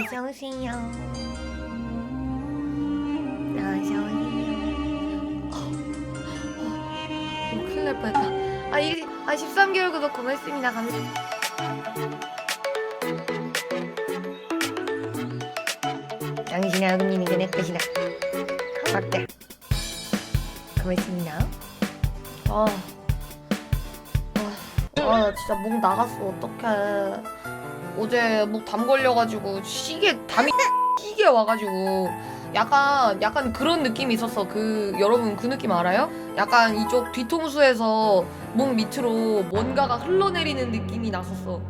어서 오세요. 어서 오세요. 어, 큰일 날 뻔했다. 아, 이, 아 13개월 구독 고맙습니다. 감사합니다. 당신의 어금니는 그내 뜻이다. 맞대. 고맙습니다. 아, 아, 아, 나 진짜 목 나갔어. 어떡해. 어제 목 담 걸려가지고 시계 담이 시계 와가지고 약간 약간 그런 느낌이 있었어. 그 여러분 그 느낌 알아요? 약간 이쪽 뒤통수에서 목 밑으로 뭔가가 흘러내리는 느낌이 났었어.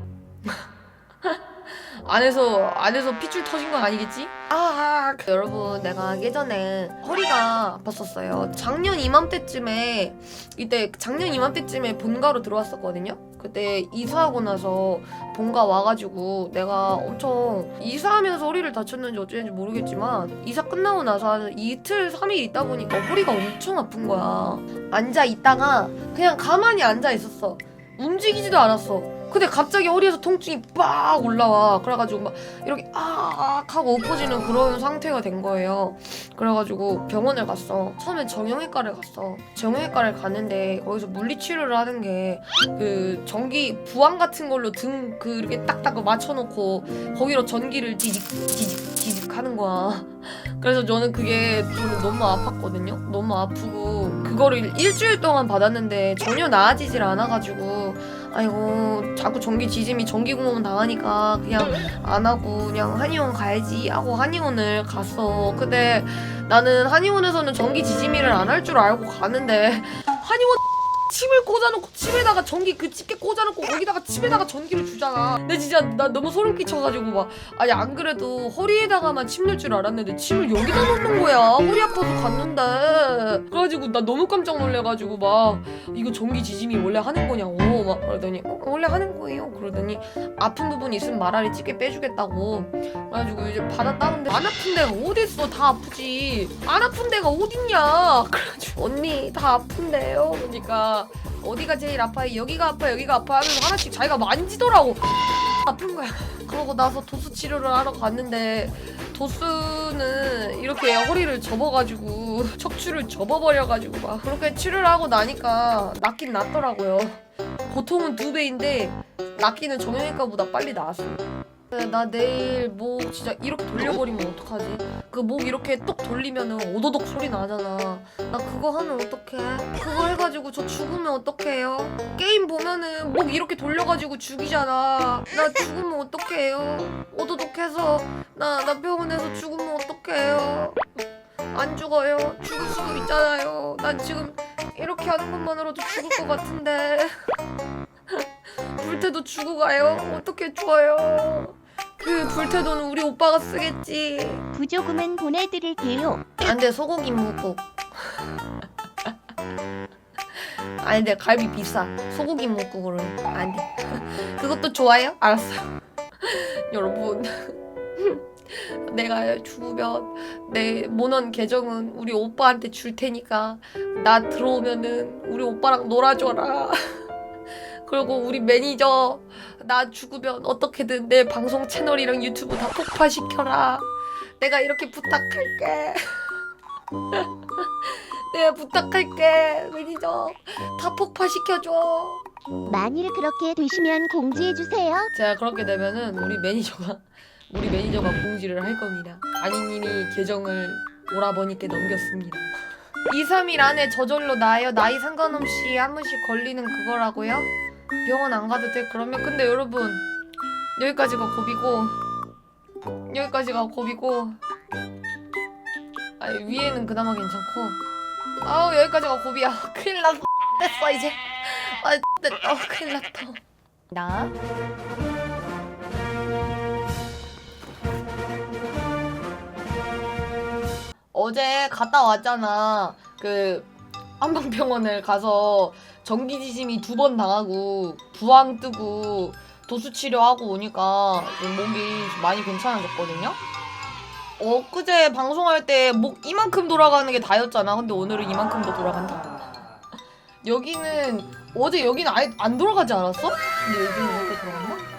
안에서 안에서 핏줄 터진 건 아니겠지? 아, 그 여러분 내가 예전에 허리가 아팠었어요. 작년 이맘때쯤에 이때 작년 이맘때쯤에 본가로 들어왔었거든요. 그때 이사하고 나서 본가 와가지고 내가 엄청 이사하면서 허리를 다쳤는지 어쩌는지 모르겠지만 이사 끝나고 나서 한 이틀 삼일 있다 보니까 허리가 엄청 아픈 거야. 앉아 있다가 그냥 가만히 앉아 있었어. 움직이지도 않았어. 근데 갑자기 허리에서 통증이 빡 올라와. 그래가지고 막 이렇게 아악 하고 엎어지는 그런 상태가 된 거예요. 그래가지고 병원을 갔어. 처음엔 정형외과를 갔어. 정형외과를 갔는데 거기서 물리치료를 하는 게 그 전기 부항 같은 걸로 등그 이렇게 딱딱 맞춰놓고 거기로 전기를 지직 지직 지직 하는 거야. 그래서 저는 그게 저는 너무 아팠거든요. 너무 아프고 그거를 일주일 동안 받았는데 전혀 나아지질 않아가지고 아이고 자꾸 전기 지짐이 전기 구멍 당하니까 그냥 안 하고 그냥 한의원 가야지 하고 한의원을 갔어. 근데 나는 한의원에서는 전기 지짐이를 안 할 줄 알고 가는데 한의원 침을 꽂아놓고 침에다가 전기 그 집게 꽂아놓고 거기다가 침에다가 전기를 주잖아. 근데 진짜 나 너무 소름 끼쳐가지고 막 아니 안 그래도 허리에다가만 침 넣을 줄 알았는데 침을 여기다 넣는 거야. 허리 아파서 갔는데 그래가지고 나 너무 깜짝 놀래가지고 막 이거 전기 지짐이 원래 하는 거냐고 막 그러더니 어, 원래 하는 거예요. 그러더니 아픈 부분 있으면 말아리 찌게 빼주겠다고. 그래가지고 이제 받았다는데 안 아픈 데가 어딨어 다 아프지 안 아픈 데가 어딨냐 그래가지고 언니 다 아픈데요 그러니까 어디가 제일 아파요 여기가 아파 여기가 아파 하면서 하나씩 자기가 만지더라고. 아픈 거야. 그러고 나서 도수 치료를 하러 갔는데 도수는 이렇게 허리를 접어가지고 척추를 접어버려가지고 막 그렇게 치료를 하고 나니까 낫긴 낫더라고요. 보통은 두 배인데 낫기는 정형외과보다 빨리 나았어요. 네, 나 내일 목 진짜 이렇게 돌려버리면 어떡하지? 그 목 이렇게 똑 돌리면은 오도독 소리 나잖아. 나 그거 하면 어떡해? 그거 해가지고 저 죽으면 어떡해요? 게임 보면은 목 이렇게 돌려가지고 죽이잖아. 나 죽으면 어떡해요? 오도독해서 나, 나 병원에서 죽으면 어떡해요? 안 죽어요. 죽을 수도 있잖아요. 난 지금 이렇게 하는 것만으로도 죽을 것 같은데. 불태도 주고 가요? 어떻게 줘요? 그 불태도는 우리 오빠가 쓰겠지. 부조금은 보내드릴게요. 안돼 소고기 묵국. 아니 내 갈비 비싸. 소고기 묵국으로 안돼. 그것도 좋아요? 알았어요. 여러분. 내가 죽으면 내 모넌 계정은 우리 오빠한테 줄 테니까 나 들어오면은 우리 오빠랑 놀아줘라. 그리고 우리 매니저 나 죽으면 어떻게든 내 방송 채널이랑 유튜브 다 폭파시켜라. 내가 이렇게 부탁할게. 내가 부탁할게. 매니저 다 폭파시켜줘. 만일 그렇게 되시면 공지해주세요. 제가 그렇게 되면은 우리 매니저가 우리 매니저가 공지를 할 겁니다. 아니님이 계정을 오라버니께 넘겼습니다. 2, 3일 안에 저절로 나요. 나이 상관없이 한 번씩 걸리는 그거라고요? 병원 안 가도 돼. 그러면 근데 여러분 여기까지가 고비고 여기까지가 고비고 아 위에는 그나마 괜찮고 아우 여기까지가 고비야. 큰일 났어. 됐어 이제. 아 됐다. 어, 큰일 났다. 나 어제 갔다 왔잖아. 그 한방병원을 가서 전기 지짐이 두 번 당하고 부항 뜨고 도수 치료하고 오니까 좀 목이 많이 괜찮아졌거든요. 엊그제 방송할 때 목 이만큼 돌아가는 게 다였잖아. 근데 오늘은 이만큼 더 돌아간다. 여기는 어제 여기는 아예 안 돌아가지 않았어? 근데 여기는 이렇게 돌아갔나?